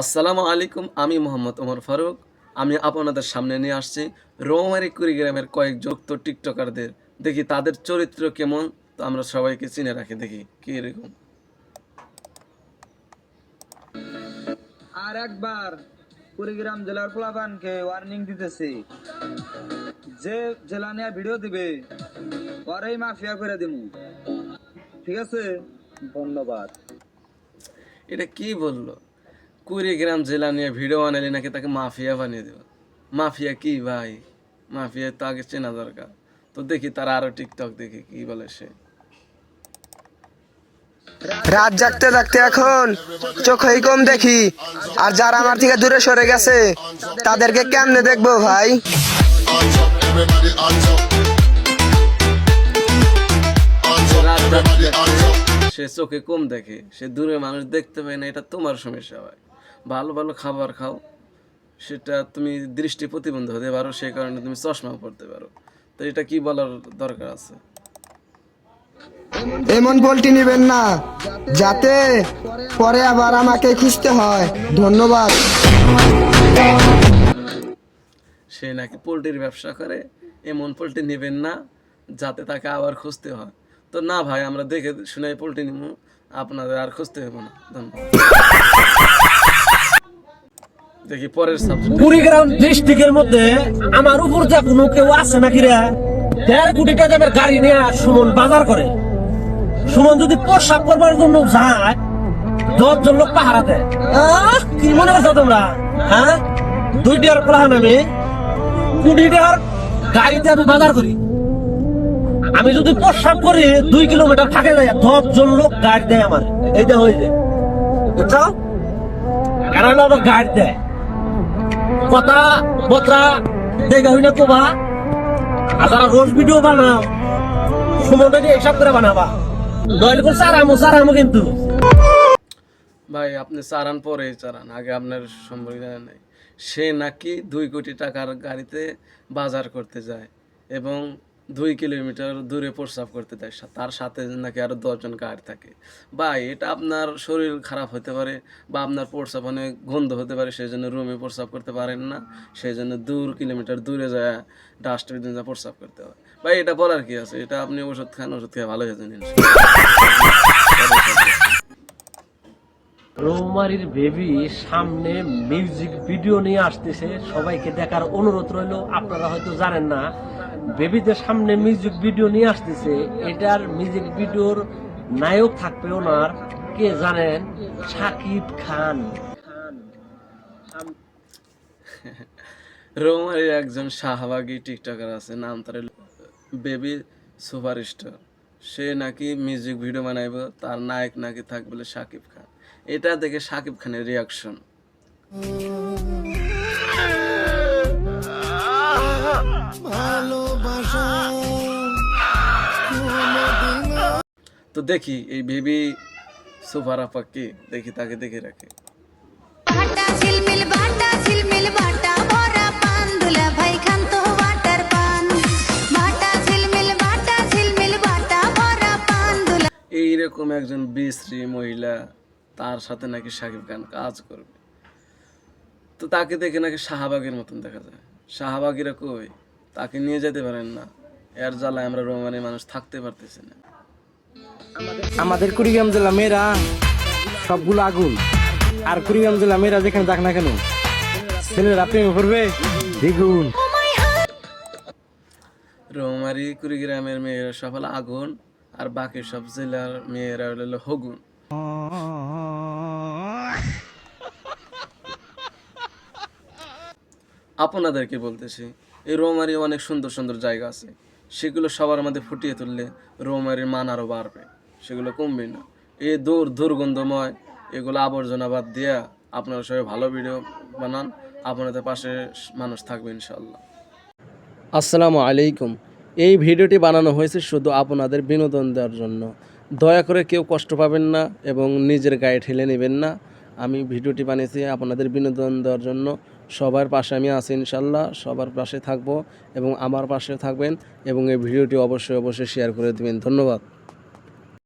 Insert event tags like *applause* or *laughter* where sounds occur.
আসসালামু আলাইকুম আমি মোহাম্মদ ওমর ফারুক। আমি আপনাদের সামনে নিয়ে আসছি রৌমারি কুড়িগ্রামের কয়েক যুক্ত টিকটকারদের। দেখি তাদের চরিত্র কেমন তো আমরা সবাইকে চিনে রাখি দেখি কি এরকম। আর একবার কুড়িগ্রাম জেলার পোলাপানকে ওয়ার্নিং দিতেছি। যে জেলা নিয়ে ভিডিও দিবে ওরাই মাফিয়া করে দিব ঠিক আছে? ধন্যবাদ। এটা কি বলল? কুড়িগ্রাম জেলা নিয়ে ভিডিও বানালে নাকি তাকে মাফিয়া বানিয়ে দেব? মাফিয়া কি ভাই? মাফিয়া তো আগে চেনা দরকার। তো দেখি তারা আরও টিকটক দেখি কি বলে সে। রাত জাগতে জাগতে এখন চোখেই কম দেখি। আর যারা আমার থেকে দূরে সরে গেছে তাদেরকে কেমনে দেখব ভাই. সে চোখে কম দেখে সে দূরে মানুষ দেখতে পায় না এটা তোমার সমস্যা হয় ভালো ভালো খাবার খাও সেটা তুমি দৃষ্টি প্রতিবন্ধ হতে পারো সেই কারণে তুমি চশমা পড়তে পারো। তো এটা কি বলার দরকার আছে? এমন পোল্ট্রি নেবেন না যাতে পরে আবার আমাকে খুঁজতে হয়। ধন্যবাদ। সে নাকি পোলট্রির ব্যবসা করে এমন পোলট্রি নেবেন না যাতে তাকে আবার খুঁজতে হয়। তো না ভাই আমরা দেখে শুনে পোলট্রি নিব আপনাদের আর খুঁজতে হবে না। ধন্যবাদ। কুড়িগ্রাম ডিস্ট্রিক্টের মধ্যে আমার উপর যা কোনো কেউ আছে নাকি দেড় কোটি টাকার গাড়ি নিয়ে সুমন বাজার করে। সুমন যদি করবার জন্য যায় লোক পাহারা দেয়। কি মনে করছ তোমরা? হ্যাঁ? দুই আমি। গাড়িতে আমি বাজার করি। আমি যদি প্রসাব করি দুই কিলোমিটার থাকে যায়, দশজন লোক গাড়ি দেয় আমার। এইটা হয়ে যায় বুঝছ? হলো আমার গাড়ি দেয়। কথা বথা দেখা হইলে কোবা। আর রোজ ভিডিও বানাও। সময়টা হিসাব করে বানাবা। নইলে করে সারামো সারামো কিন্তু। ভাই, আপনি চারান পরে চারান আগে আপনার সম্পর্কে নেই। সে নাকি দুই কোটি টাকার গাড়িতে বাজার করতে যায় এবং দুই কিলোমিটার দূরে প্রস্রাব করতে দেয়। তার সাথে নাকি আরও দশজন গাড়ি থাকে। ভাই, এটা আপনার শরীর খারাপ হতে পারে বা আপনার প্রস্রাব অনেক গন্ধ হতে পারে সেই জন্য রুমে প্রস্রাব করতে পারেন না। সেই জন্য দূর কিলোমিটার দূরে যায় ডাস্টবিনে যা প্রস্রাব করতে হয়। ভাই, এটা বলার কি আছে? এটা আপনি ওষুধ খান, ওষুধ খেয়ে ভালো হয়ে রৌমারির বেবি সামনে মিউজিক ভিডিও নিয়ে আসতেছে। সবাইকে দেখার অনুরোধ রইল। আপনারা হয়তো জানেন না বেবিদের সামনে মিউজিক ভিডিও নিয়ে আসতেছে। এটার মিউজিক ভিডিওর নায়ক থাকবে ওনার। কে জানেন? সাকিব খান। *laughs* রোমারের একজন শাহবাগী টিকটকার আছে নাম তার বেবি সুপারস্টার। সে নাকি মিউজিক ভিডিও বানাইব তার নায়ক নাকি থাকবে শাকিব খান। এটা দেখে শাকিব খানের রিয়াকশন ভালোবাসা তো দেখি এই বেবি সুফারা পাক্কি দেখি তাকে দেখে রাখে। এইরকম একজন বিশ্রী মহিলা তার সাথে নাকি শাকিব খান কাজ করবে। তো তাকে দেখে নাকি শাহবাগের মতন দেখা যায়। শাহবাগিরা কই? তাকে নিয়ে যেতে পারেন না। এর জ্বালায় আমরা রোমানি মানুষ থাকতে পারতেছি না। আমাদের কুড়িগ্রাম জেলা মেয়েরা সবগুলো আগুন। আর কুড়িগ্রাম জেলা মেয়েরা যেখানে যাক না কেন ছেলেরা প্রেমে পড়বে। দ্বিগুণ। রৌমারি কুড়িগ্রামের মেয়েরা সব হলো আগুন আর বাকি সব জেলার মেয়েরা হলো হগুন। আপনাদেরকে বলতেছি, এই রৌমারি অনেক সুন্দর সুন্দর জায়গা আছে। সেগুলো সবার মধ্যে ফুটিয়ে তুললে রৌমারির মান আরও বাড়বে। সেগুলো কমবে না। এই দূর দুর্গন্ধময়, এগুলো আবর্জনা বাদ দিয়া আপনারা সবাই ভালো ভিডিও বানান। আপনাদের পাশে মানুষ থাকবে ইনশাল্লাহ আসসালামু আলাইকুম। এই ভিডিওটি বানানো হয়েছে শুধু আপনাদের বিনোদন দেওয়ার জন্য। দয়া করে কেউ কষ্ট পাবেন না এবং নিজের গায়ে ঠেলে নেবেন না। আমি ভিডিওটি বানিয়েছি আপনাদের বিনোদন দেওয়ার জন্য। সবার পাশে আমি আছি ইনশাল্লাহ, সবার পাশে থাকব এবং আমার পাশে থাকবেন এবং এই ভিডিওটি অবশ্যই অবশ্যই শেয়ার করে দেবেন। ধন্যবাদ।